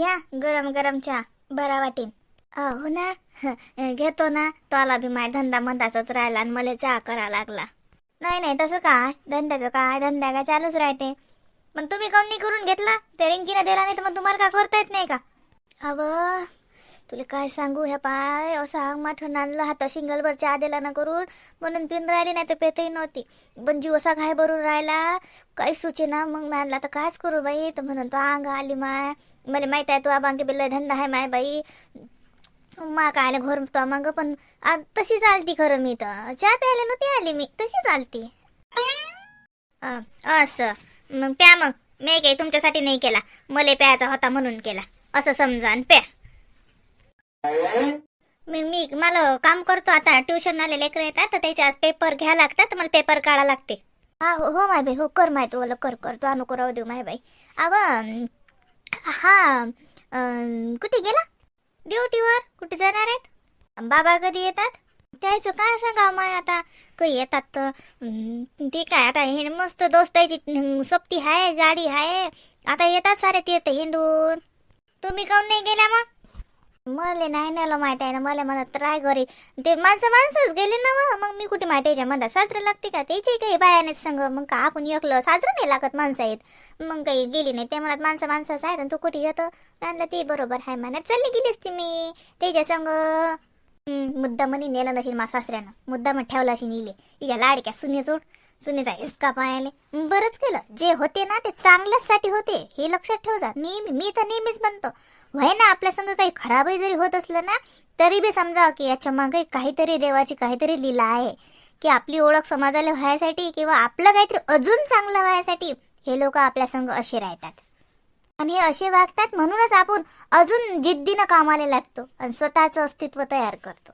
घ्या गरम गरम चहा. बरा वाटेन. हो ना? घेतो ना. तो आला बी माय धंदा मंदाचाच राहिला आणि मला चहा करा लागला. नाही नाही तसं काय? धंद्याचं काय? धंदा काय चालूच राहते. पण तुम्ही काऊन करून घेतला? ते रिंकीनं दिला नाही तर मग तुम्हाला का करता येत नाही का? अव तुला काय सांगू? ह्या पाय असं अंग माठून आणलं हात शिंगलभर चहा दिला ना करून. म्हणून पिऊन राहिली नाही तर पेतही नव्हती. पण जीव असा घाय भरून राहिला. काही सुचे ना मग मी आणला तर कायच करू बाई? तर म्हणून तो अंग आली माय. मला माहीत आहे तू आबांके बिल्ला धंदा आहे माय बाई. मा काय घोर तो मग पण तशी चालती खरं मी तर. चहा प्यायला नव्हती आली मी तशी चालती. अ, असं. मग प्या मग. मी काही तुमच्यासाठी नाही केला. मला प्यायचा होता म्हणून केला. असं समजा आणि प्या. मी मी मला काम करतो आता. ट्युशन आले लेकर येतात तर त्याचे आज पेपर घ्या लागतात तर मला पेपर काढा लागते. हा हो हो माय बाई हो कर माय तू कर कर तू अनुको राहू देऊ माय बाई. अव हा कुठे गेला? ड्युटीवर कुठे जाणार आहेत? बाबा कधी येतात? त्याचं काय सांगा माय आता? काही येतात तर ठीक ते काय आता हे मस्त दोस्ताची अं, सोबती आहे गाडी आहे. आता येतात सारे तीर्थ हिंडून तुम्ही काऊन नाही गेल्या मग? मला नाही ना माहिती आहे ना मला म्हणत ट्राय घरी. ते माणसं माणसंच गेले ना मग मग मी कुठे माहिती याच्या मधात साजरं लागते का? त्याची काही बायानेच संग. मग का आपण एकलं साजरं नाही लागत माणसं आहेत? मग काही गेली नाही. ते म्हणत माणसं माणसाच आहेत आणि तू कुठे येतं? त्यांना ते बरोबर आहे म्हणत चालली गेली ती मी. त्याच्या संग मुद्दा म्हणे नेलं नशील मा सासऱ्यानं. मुद्दा मग ठेवला अशी नेले या लाडक्या सुने चोड सुनेचा इसका पायाले. बरंच केलं. जे होते ना ते चांगल्याच साठी होते. हे लक्षात ठेव जा नेहमी मी तर नेहमीच म्हणतो. व्हाय ना आपल्या संग काही खराबही जरी होत असलं ना तरी बी समजा की याच्या मागे काहीतरी देवाची काहीतरी लीला आहे. की आपली ओळख समाजाला व्हायसाठी किंवा आपलं काहीतरी अजून चांगलं व्हायसाठी हे लोक आपल्या संग असे राहतात. आणि हे असे वागतात म्हणूनच आपण अजून जिद्दीनं कामाला लागतो. आणि स्वतःचं अस्तित्व तयार करतो.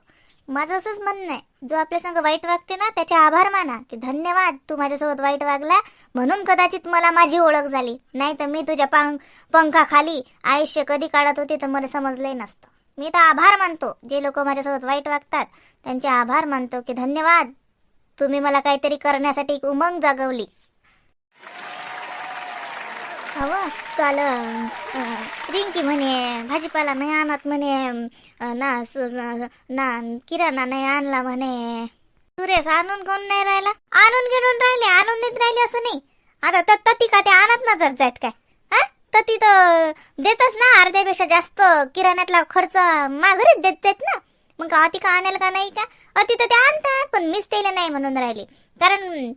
माझं असंच म्हणणं आहे. जो आपल्या संग वाईट वागते ना त्याचे आभार माना की धन्यवाद तू माझ्यासोबत वाईट वागला म्हणून कदाचित मला माझी ओळख झाली. नाही तर मी तुझ्या पंख पंखाखाली आयुष्य कधी काढत होते तर मला समजलंही नसतं. मी तर आभार मानतो. जे लोक माझ्यासोबत वाईट वागतात त्यांचे आभार मानतो की धन्यवाद तुम्ही मला काहीतरी करण्यासाठी एक उमंग जागवली. हवं चाल अं, रिंकी म्हणे भाजीपाला नाही आणत म्हणे ना सु- ना किराणा नाही आणला म्हणे. सुरेश आणून कोण नाही राहिला. आणून घेऊन राहिले आणून देत राहिले असं नाही. आता तर तती का ते आणत ना जर जायत काय? हा? ती तर देतच ना अर्ध्यापेक्षा जास्त किराण्यातला खर्च माघारीच देत जात ना. मग का अति का आणायला का नाही का? अति तर ते आणतात पण मीच त्याला नाही म्हणून राहिले. कारण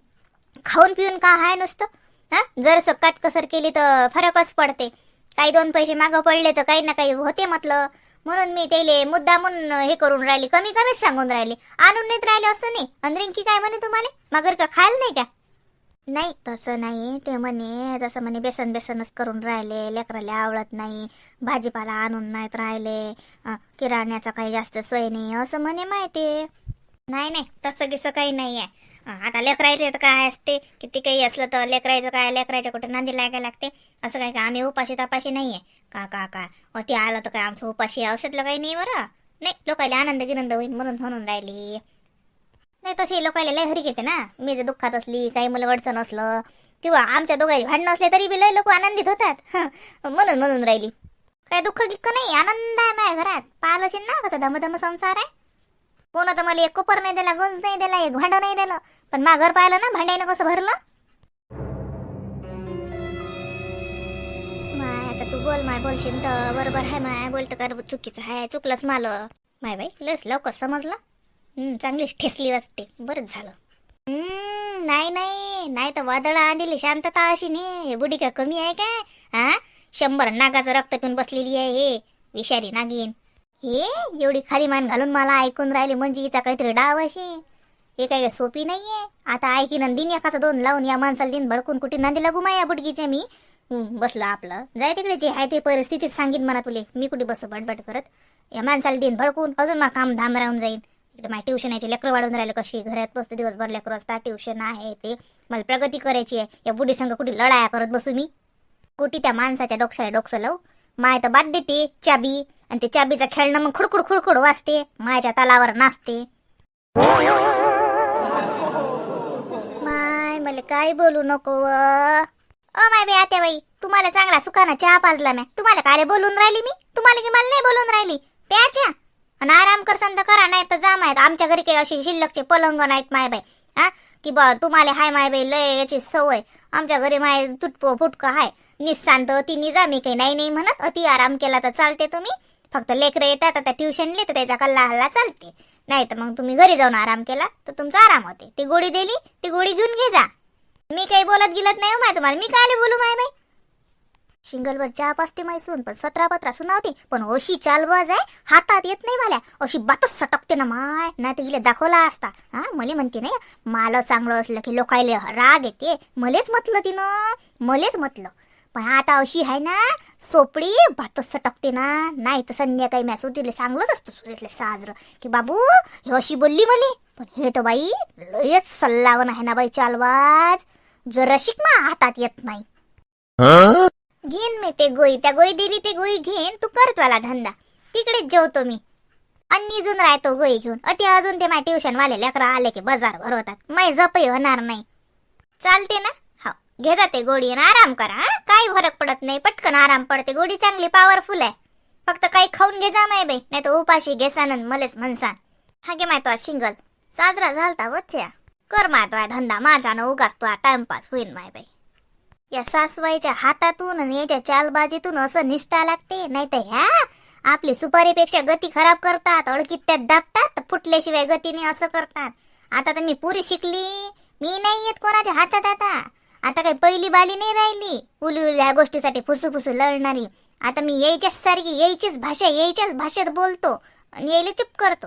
खाऊन पिऊन का हाय नुसतं? हा? जर काटकसर केली तर फरकच पडते. काही दोन पैसे मागं पडले तर काही ना काही होते म्हटलं. म्हणून मी त्याले मुद्दामून हे करून राहिली कमी कमीच सांगून राहिली. आणून नेत राहिले असं नाही. आणि रिंकी काय म्हणे तुम्हाला? मागर का खायला नाही का? नाही तसं नाही. ते म्हणे जसं म्हणे बेसन बेसनच करून राहिले लेकराला आवडत नाही. भाजीपाला आणून नाहीत राहिले. किराण्याचा काही जास्त सोय नाही. असं म्हणे माहिती. नाही नाही तसं गिसं काही नाही आहे आता लेकरायचं तर काय असते? किती काही असलं तर लेकरायचं काय? लेकरायच्या कुठे नांदी लागायला लागते? असं काय का? आम्ही उपाशी तपाशी नाही आहे का का का? अति ते आलं तर काय आमचं उपाशी औषधलं काही नाही बरं. नाही लोकायला आनंद गिनंद होईल म्हणून म्हणून राहिली. नाही तशी लोकायला लय हरी घेते ना. मी जर दुःखात असली काही मला अडचण असलं किंवा आमच्या दोघांची भांडणं असले तरी बी लय लोक आनंदित होतात. म्हणून म्हणून राहिली. काय दुःख गिक्क नाही? आनंद आहे माझ्या घरात. पाहिलं ना कसं धमधम संसार आहे? कोण तर मला एक कोपर नाही दिला गुंज नाही दिला एक भांडं नाही दिलं. पण मा घर पाहिलं ना भांड्यानं कसं भरलं? माय आता तू बोल माय बोलशील तर बरोबर आहे माय. बोलतं तर रे, चुकीचं आहे चुकलंच माल. माय बाई लस लवकर समजलं? हम्म, चांगलीच ठेसली वाटते. बरंच झालं. नाही नाही. नाही तर वादळ आणलेली शांतता अशी नाही हे बुडी का कमी आहे काय? हा? शंभर नागाचं रक्त पिऊन बसलेली आहे हे. विषारी नागिन हे एवढी खाली मान घालून मला ऐकून राहिले म्हणजे हिचा काहीतरी डाव अशी हे काही सोपी नाहीये? आता ऐकी दिन एकाचा दोन लावून या माणसाला दिन भडकून कुठे नंदीला लागू माया मी. बसलं आपलं. जाय तिकडे जे आहे ते परिस्थितीत सांगेन म्हणा तुले. मी कुठे बसू बटबट करत? या माणसाला दिन भडकून अजून मा काम धाम राहून जाईन. इकडे माझ्या ट्युशनाचे लेकरं वाढून राहिले कशी? घरात बसतो दिवसभर लेकरं असतात ट्युशन आहे ते. मला प्रगती करायची आहे. या बुढी संघ कुठे लढाया करत बसू मी? कुठे त्या माणसाच्या डोक्याला डोकसं लावू. माय तर बाद देते चाबी. आणि ते चाबीचं खेळणं मग खुडखुड खुडखुड वाजते. मायाच्या तालावर नाचते. माय मला काय बोलू नको व. ओ माय बे आत्या बाई तुम्हाला चांगला सुखाना चहा पाजला मी तुम्हाला काय बोलून राहिली मी? तुम्हाला की मला नाही बोलून राहिली? प्याच्या आणि आराम करसान तर करा नाही तर जा माहीत आमच्या घरी काही अशी शिल्लकचे पलंग नाहीत माय बाई. हा? की बा तुम्हाला हाय माय बाई लय याची सवय. आमच्या घरी माय तुटपो फुटकं हाय. निस्सांत तिने निजा मी काही नाही नाही म्हणत. अति आराम केला तर चालते तुम्ही. फक्त लेकरं येतात आता ट्युशनले तर त्याचा कल्ला हल्ला चालते. नाही तर मग तुम्ही घरी जाऊन आराम केला तर तुमचा आराम होते. ती गोळी दिली ती गोळी घेऊन घे जा. मी काही बोलत गिलत नाही हो माय तुम्हाला. मी काय बोलू माय बाई? शिंगलवर चहा पाचते माय सून पण सतरा पत्रा सुनावते. पण अशी चालबाज आहे हातात येत नाही मला. अशी बातच सटकते ना माय. नाही तर इले दाखवला असता. हा मले म्हणते नाही मला चांगलं असलं की लोकायले राग येते. मलेच म्हटलं तिनं मलेच म्हटलं पण आता अशी आहे ना सोपडी बातच सटकते ना. नाही तर संध्याकाळी मॅ सुटीले सांगलंच असतं सुरेशले साजरं की बाबू हे अशी बोलली मले पण हे तर बाई लयच सल्लावन आहे ना बाई चालवाज. जरा शिक मा हातात येत नाही. घेईन मी ते गोई त्या गोई दिली ते गोई घेईन तू करतवाला धंदा. तिकडेच जेवतो मी. आणि निजून राहतो गोई घेऊन. अति अजून ते माझ्या ट्युशन वाले लेकरं आले की बाजार भरवतात. मै जपही होणार नाही. चालते ना? घे जाते गोडी आणि आराम करा काही फरक पडत नाही पटकन आराम पडते गोडी चांगली पॉवरफुल आहे. फक्त काही खाऊन घे जा माय बाई नाही तर उपाशी घेसानन मलेच म्हणसान. हा गे माय तो शिंगल. साजरा झालता वच्छ्या. कर माय तो धंदा माझा न उगाच तो टाइमपास होईल माय बाई. या सासवाईच्या हातातून आणि याच्या चालबाजीतून असं निष्ठा लागते नाही तर ह्या आपली सुपारीपेक्षा गती खराब करतात अडकीत त्यात दाबतात फुटल्याशिवाय गतीने असं करतात. आता तर मी पुरी शिकली मी नाही येत कोणाच्या हातात आता. आता काही पहिली बाली नाही राहिली. उली उली ह्या गोष्टीसाठी फुसू फुसू लढणारी. आता मी यायच्याच सारखी यायचीच भाषा यायच्याच भाषेत बोलतो आणि यायला चुप करतो.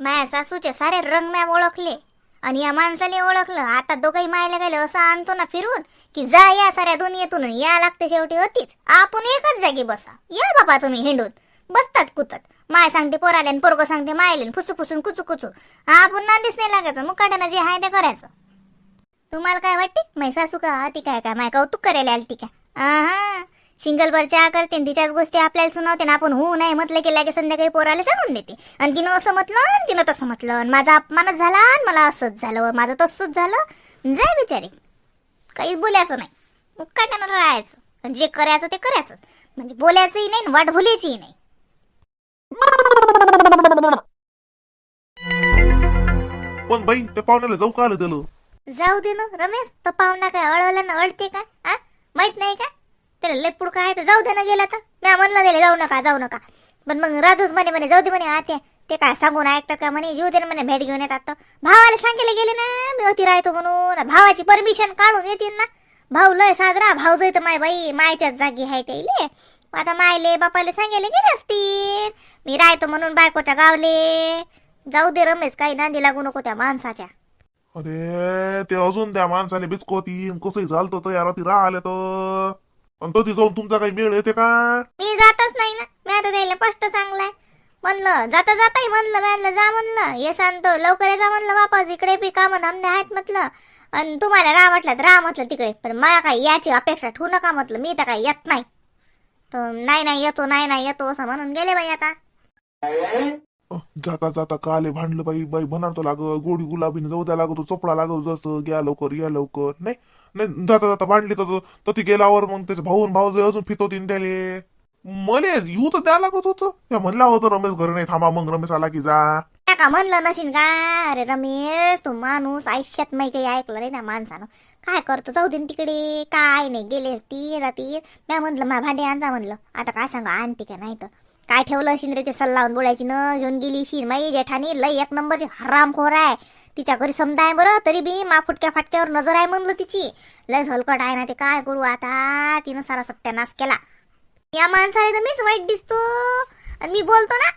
माया सासूचे सारे रंग म्या ओळखले आणि या माणसाने ओळखलं. आता दोघही मायला गेले असं आणतो ना फिरून की जा या साऱ्या दुनियेतून या लागते शेवटी होतीच आपण एकच जागी बसा. या बाबा तुम्ही हिंडून. बसतात कुतत. माय सांगते पोराले आणि पोरग सांगते मायलेन फुसू फुसून कुचू कुचू आपण नांदीच नाही लागायचं. मुकाट्यानं जे हाय ते करायचं. तुम्हाला काय वाटते? मै सासू का? ती काय काय? माय कौतुक करायला आली ती काय आहा. सिंगल चहा करते तिच्याच गोष्टी आपल्याला सुनावते ना आपण. हो नाही म्हटलं की लगेच संध्याकाळी पोराला सांगून देते. आणि तिनं असं म्हटलं आणि तिनं तसं म्हटलं. आणि माझा अपमानच झाला आणि मला असंच झालं. माझं तसंच झालं. जाय बिचारी. काही बोलायचं नाही. मुक्काट्यानं राहायचं आणि जे करायचं ते करायचं. म्हणजे बोलायचंही नाही वाट भुलायचीही नाही. पण बाई त्या पाहुण्याला जाऊ का आलं त्याला जाऊ दे ना रमेश तो पाहुणा काय अळवला ना अळते का? आ? माहीत नाही का? त्याला लेपुड काय तर जाऊ दे ना गेला तर. मी म्हणलं गेले जाऊ नका जाऊ नका. पण मग राजूच म्हणे म्हणे जाऊ दे म्हणे आते. ते काय सांगून ऐकतात का म्हणे? येऊ दे ना म्हणे भेट घेऊन येतात तर भावाला सांगायला गेले ना मी होती राहतो म्हणून. भावाची परमिशन काढून येतील ना. भाऊ लय साजरा भाऊ जायचं माय बाई मायच्याच जागी आहे त्याले आता मायले बापाले सांगायला गेले असतील. मी राहतो म्हणून बायकोच्या गावले. जाऊ दे रमेश काही नांदी लागू नको त्या माणसाच्या. अरे ते अजून त्या माणसाने बिचकोती कसंही झालं तर यार ती राहिले तर. आणि तो ती जाऊन तुमचा काही मेळ येते का? मी जातच नाही ना. मी आता त्याला स्पष्ट सांगलाय. म्हणलं जाता जाताही म्हणलं मी म्हणलं जा म्हणलं. ये सांगतो लवकर जा म्हणलं वापस इकडे बी कामं धंदे आहेत म्हटलं. आणि तुम्हाला राह म्हटलं तर राह म्हटलं तिकडे. पण मला काही याची अपेक्षा ठेवू नका म्हटलं. मी तर काही येत नाही. तर नाही नाही येतो नाही नाही येतो असं म्हणून गेले बाई आता. जाता जाता काले भांडलं बाई बाई म्हणाल लाग गोडी गुलाबीने जाऊ द्या लागतो चोपडा लागतो जसं घ्या लवकर या लवकर. नाही नाही जाता जाता भांडली तर तर ती गेल्यावर मग त्याचे भाऊन भाऊ जे अजून फितवतीन त्याले. मले येऊ तर द्या लागत होतं. त्या म्हणला होतं रमेश घर नाही थांबा मग रमेश आला की जा. का म्हणलं नशीन का? अरे रमेश तो माणूस आयुष्यात माहिती ऐकलं नाही त्या माणसानं. काय करतो? जाऊ दे तिकडे. काय नाही गेले ती राती मी म्हणलं मा भांडे आणजा म्हणलं. आता काय सांगा आणते का नाही तर. काय ठेवलं असेल रे ते सल्लावून बोलायची? न घेऊन गेली शिन माई जेठानी लय एक नंबरची हरामखोर आहे. तिच्या घरी समजा आहे बरं तरी बी मा फुटक्या फाटक्यावर नजर आहे म्हणलं तिची. लय झलकट आहे ना ते काय करू आता? तिनं सारा सत्यानाश केला. या माणसाने तर मीच वाईट दिसतो. आणि मी बोलतो ना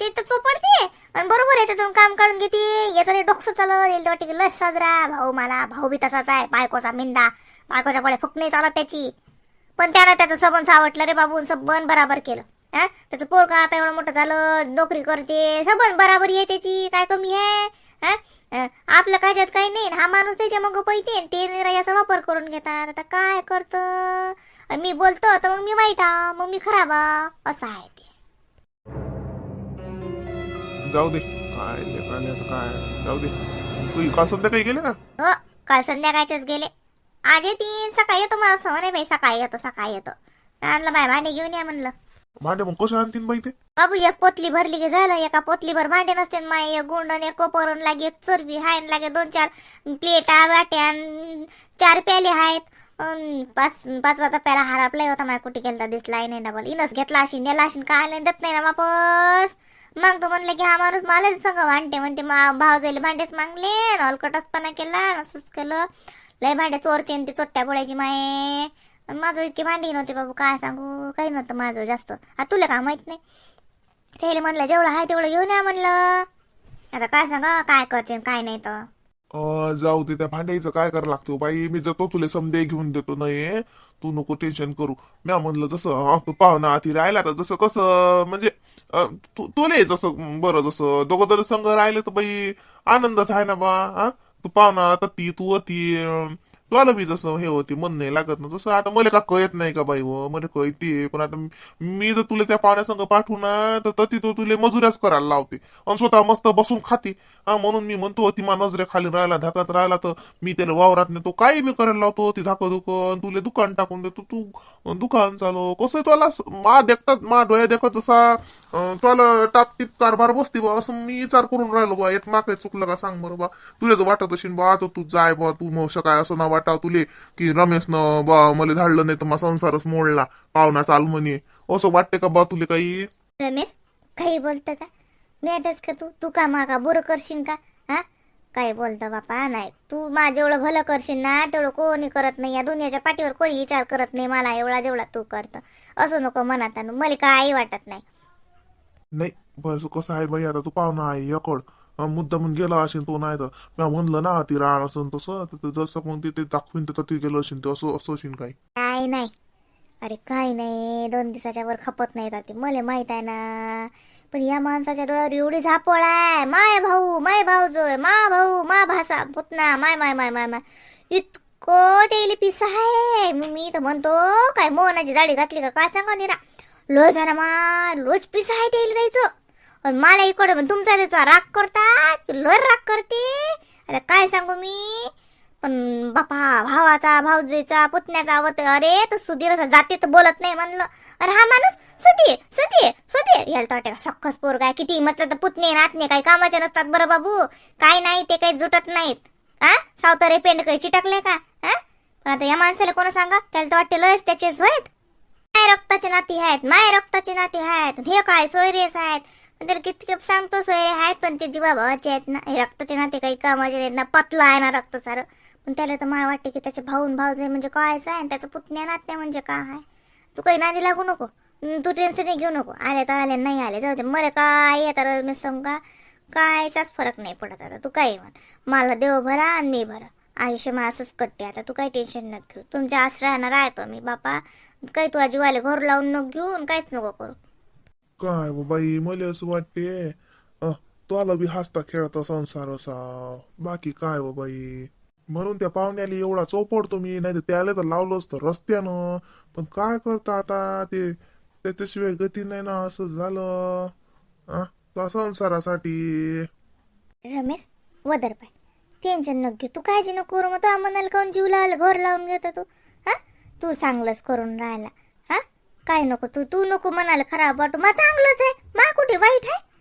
ते तर चोपडते. आणि बरोबर याच्यातून काम काढून घेते. याचं नाही डोकसं चालत येईल वाटते की लस साजरा भाऊ मला भाऊ बी तसाच आहे. बायकोचा मिंदा बायकोच्या पुढे फुक चालत त्याची. पण त्यानं त्याचं सबन सावटलं रे बाबून सबन बराबर केलं. हा? त्याचं पोरगा आता एवढं मोठं झालं नोकरी करते सबन बराबर आहे त्याची काय कमी आहे? हा? आपलं काच्यात काही नाही हा माणूस त्याच्या मग पैते ते याचा वापर करून घेतात. आता काय करतं? मी बोलतो तर मग मी वाईट आ, मग मी खराब आ, असं आहे ते. जाऊ दे. काय आता काय? जाऊ दे. तू काल संध्याकाळी गेले का? हो काल संध्याकाळचेच गेले. आज येतील सकाळी येतो मला असं म्हणे बाई सकाळी येतो सकाळी येतो. आणलं बाय भांडे घेऊन या म्हणलं. भांडे मग कसे आणतील बाई ते? बाबू एक पोतली भरली की झालं एका पोतलीभर भांडे नसते माय एक गुंडन एक कोपरून लागे एक चरबी हाय लागे दोन चार प्लेटा वाट्या अन चार प्याले आहेत. अन पाच पाचवा प्याला हरापलाय होता माय कुठे गेलता दिसलाय नाही डबल. इनच घेतला अशी नेला अशी काय नाही देत नाही ना वापस. मग तो म्हणले की हा माणूस मलाच सगळं भांडते म्हणते मा भाव जाईल भांडेच मागले न अलकटसपणा केला न असंच केलं. लय भांडे चोरते ते ती चोट्ट्या पोळ्याची माये. माझं इतकी भांडी नव्हती बाबू काय सांगू काही नव्हतं माझं जास्त. आता तुला काय माहीत नाही. त्याला म्हणलं जेवढं आहे तेवढं घेऊन या म्हणलं. आता काय सांगा काय करते काय नाही तर. अं, जाऊ दे त्या भांड्याचं काय करा लागतो हो बाई? मी जातो तुला समदे घेऊन देतो नाही तू नको टेन्शन करू. म्या म्हणलं जसं हा, तू पाहुणा आधी राहिला तर जसं कसं म्हणजे अं, तू तुले जसं बरं जसं दोघं जर संघ राहिले तर बाई आनंदच आहे ना बा हा? तू पाहुणा तर ती तू ती तुला बी जसं हे होती मन नाही लागत ना. जसं आता मला का कळत नाही का बाई व? मला कळते पण आता मी जर तुला त्या पाण्यासंग पाठवू ना तर ती तो तुला मजुऱ्याच करायला लावते. आणि स्वतः मस्त बसून खाते. हा म्हणून मी म्हणतो ती मा नजरे खाली राहिला धाकात राहिला तर मी त्याला वावरात नेतो. काही बी करायला लावतो ती धाकं दुकान तुला दुकान टाकून देतो. तू दुकान चालव. कसं तुला? मा देखतात मा डोळ्या देखत जसा तुला टापटीप कारभार बसते बा असं मी विचार करून राहिलो बा. येत माकडे चुकलं का सांग बरं बा. तुला जर वाटत असेल बा तर तू जाय बा तू मग काय असं ना वाट वाटाव तुले की रमेशनं बा मला धाडलं नाही तर मा संसारच मोडला पाहुणा चाल म्हणे. असं वाटते का बा तुले काही? रमेश काही बोलतं का? मी आताच का तू? तू का मा का बुरं करशील का? हा? काय बोलतं बापा नाही. तू माझं एवढं भलं करशील ना तेवढं कोणी करत नाही या दुनियाच्या पाठीवर कोणी विचार करत नाही मला एवढा जेवढा तू करतं. असं नको मनात आणू मला काही वाटत नाही. नाही बस कसं आहे बाई आता तू पाहुणा आहे यकड मुद्दा म्हणून गेला असेल तो नाही तर. म्या म्हणलं ना ती राहणार असं तसं तर ते जसं मग ते ते दाखवीन तर ती गेलं असेल ते असं असं असेल काही. काय नाही. अरे काय नाही दोन दिवसाच्या वर खपत नाही राहते मला माहीत आहे ना पण या माणसाच्या डोळ्यावर एवढी झापळ आहे. माय भाऊ माय भाऊ जोय मा भाऊ मा भासा पुतना माय माय माय माय माय. इतकं तेली पिसा आहे. मी तर म्हणतो काय मोहनाची जाळी घातली का काय सांगा निरा. लोज आहे ना मा लोच पिस आहे तेल द्यायचं आणि मला इकडे पण तुमचा त्याचा राग करतात लय राग करते. आता काय सांगू मी? पण बापा भावाचा भाऊजीचा पुतण्याचा आवत अरे तर सुधीर असा जाते तर बोलत नाही म्हणलं. अरे हा माणूस सुधीर सुधीर सुधीर याला तर वाटतं सक्कस पोर काय किती म्हटलं तर पुतणे नातणे काही कामाचे नसतात बरं बाबू. काय नाही ते काही जुटत नाहीत. हा सावतारे पेंड काही चिटकले का? हा पण आता या माणसाला कोण सांगा? त्याला तर वाटते लयच त्याचेच होत माय रक्ताचे नाती आहेत माय रक्ताचे नाते आहेत. हे काय सोयरेस आहेत त्याला किती सांगतो सोयरे आहेत पण ते जीवा भावाचे आहेत ना हे रक्ताचे नाते काही कामाचे नाहीत ना पतला आहे ना रक्त सारं। पण त्याला तर मला वाटते की त्याचे भाऊन भाऊजे म्हणजे कळायचं आहे आणि त्याचं पुतण्या नात्या म्हणजे काय आहे तू काही नादी लागू नको तू टेन्शन घेऊ नको आले तर आले नाही आले जाऊ दे मला काय येतं मी सांगा कायचाच फरक नाही पडत आता तू काही म्हण मला देव भरा आणि मी भरा आयुष्य मग असंच कटते आता तू काही टेन्शन नको घेऊ। तुमच्या आश्रयानं राहतो मी बापा काही तू आजीवाले घर लावून नको घेऊन काहीच नको करू। काय व बाई? मला असं वाटते अं, तुला बी हसता खेळता संसार असा बाकी काय व बाई? म्हणून त्या पाहुण्याला एवढा चोपडतो मी नाही तर त्याला तर लावलं असतं रस्त्यानं. पण काय करता आता ते? त्याच्याशिवाय गती नाही ना असं झालं. अं, संसारासाठी? रमेश वदर पाय टेन्शन नको घेऊ. तू काळजी नको करू. मग तो आम्हाला काऊन जीव लावला घर लावून घेता तू. हा? तू चांगलंच करून राहिला. काय नको तू? तू नको म्हणाल खराब वाटू. मा चांगलंच आहे. मा कुठे? वाईट आहे?